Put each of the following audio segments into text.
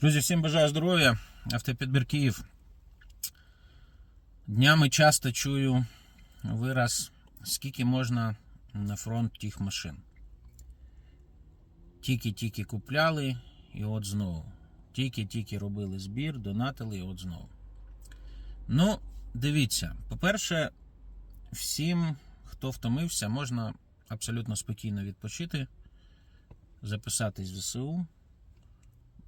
Друзі, всім бажаю здоров'я. Автопідбір Київ. Днями часто чую вираз, скільки можна на фронт тих машин. Тільки-тільки купляли і от знову. Тільки-тільки робили збір, донатили і от знову. Ну, дивіться, по-перше, всім, хто втомився, можна абсолютно спокійно відпочити, записатись в ЗСУ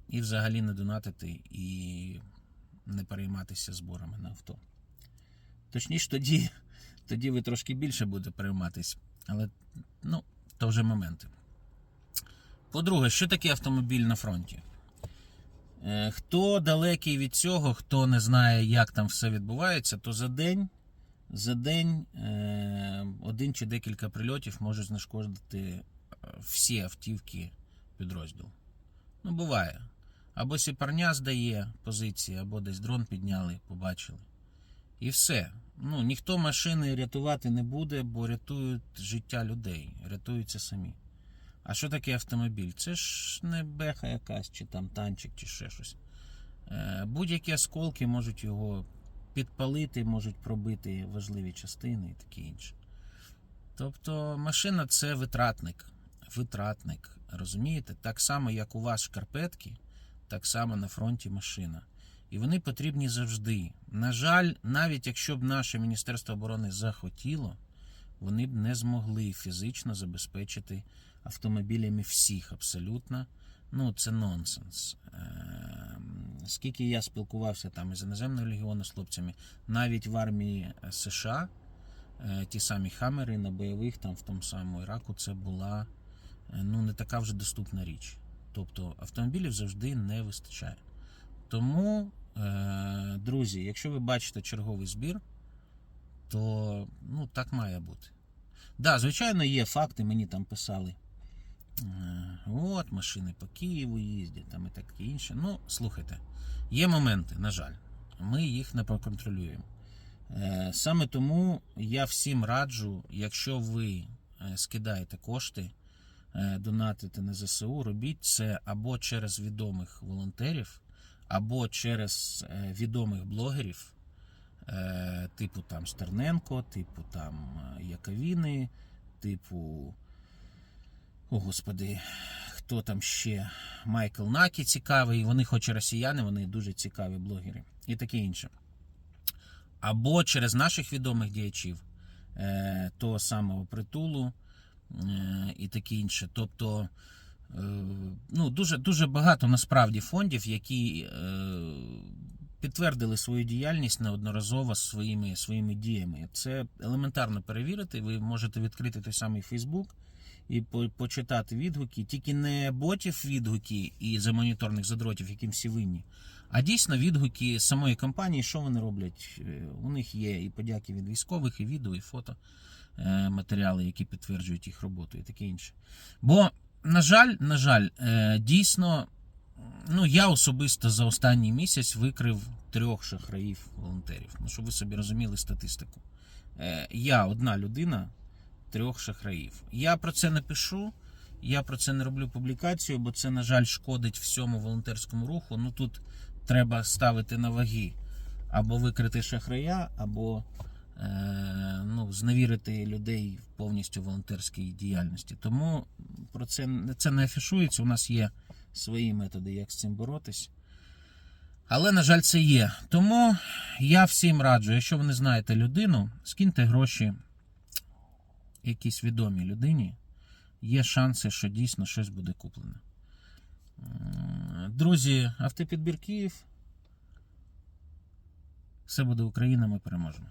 і взагалі не донатити і не перейматися зборами на авто. Точніше, тоді, тоді ви трошки більше будете перейматись, але ну, то вже моменти. По-друге, що таке автомобіль на фронті? Е, Хто далекий від цього, хто не знає, як там все відбувається, то за день, за день е, один чи декілька прильотів можуть знешкодити е, всі автівки підрозділу. Ну, буває. Або сіпарня здає позиції, або десь дрон підняли, побачили. І все. Ну, ніхто машини рятувати не буде, бо рятують життя людей, рятуються самі. А що таке автомобіль? Це ж не беха якась, чи там танчик, чи ще щось. Е, Будь-які осколки можуть його підпалити, можуть пробити важливі частини і таке інше. Тобто машина це витратник. Витратник. Розумієте? Так само, як у вас шкарпетки, так само на фронті машина. І вони потрібні завжди. На жаль, навіть якщо б наше Міністерство оборони захотіло, вони б не змогли фізично забезпечити автомобілями всіх абсолютно. Ну, це нонсенс. Ем, Скільки я спілкувався там із іноземним легіону з хлопцями, навіть в армії США е, ті самі хамери на бойових, там в тому самому Іраку, це була е, ну, не така вже доступна річ. Тобто автомобілів завжди не вистачає. Тому, е, друзі, якщо ви бачите черговий збір, то ну, так має бути. Да, звичайно, є факти, мені там писали. е, От, машини по Києву їздять там і таке інше. Ну, слухайте, є моменти, на жаль, ми їх не проконтролюємо. Е, Саме тому я всім раджу, якщо ви скидаєте кошти, е, донатите на ЗСУ, робіть це або через відомих волонтерів, або через е, відомих блогерів, е, типу там Стерненко, типу там Яковіни, типу. О, господи, хто там ще? Майкл Накі цікавий. Вони, хоч і росіяни, вони дуже цікаві блогери і таке інше. Або через наших відомих діячів, того самого притулу і таке інше. Тобто, е, ну, дуже, дуже багато насправді фондів, які е, підтвердили свою діяльність неодноразово своїми, своїми діями. Це елементарно перевірити. Ви можете відкрити той самий Фейсбук і почитати відгуки, тільки не ботів відгуки і замоніторних задротів, яким всі винні, а дійсно відгуки самої компанії, що вони роблять. Е, У них є і подяки від військових, і відео, і фото е, матеріали, які підтверджують їх роботу, і таке інше. Бо, на жаль, на жаль, е, дійсно, ну я особисто за останній місяць викрив трьох шахраїв волонтерів. Ну, щоб ви собі розуміли статистику. Е, Я одна людина трьох шахраїв. Я про це не пишу, я про це не роблю публікацію, бо це, на жаль, шкодить всьому волонтерському руху. Ну тут треба ставити на ваги або викрити шахрая, або е, ну, зневірити людей в повністю волонтерській діяльності. Тому про це, це не афішується. У нас є свої методи, як з цим боротись. Але, на жаль, це є. Тому я всім раджу, якщо ви не знаєте людину, скиньте гроші якійсь відомій людині, є шанси, що дійсно щось буде куплене. Друзі, автопідбір Київ. Все буде Україна, ми переможемо.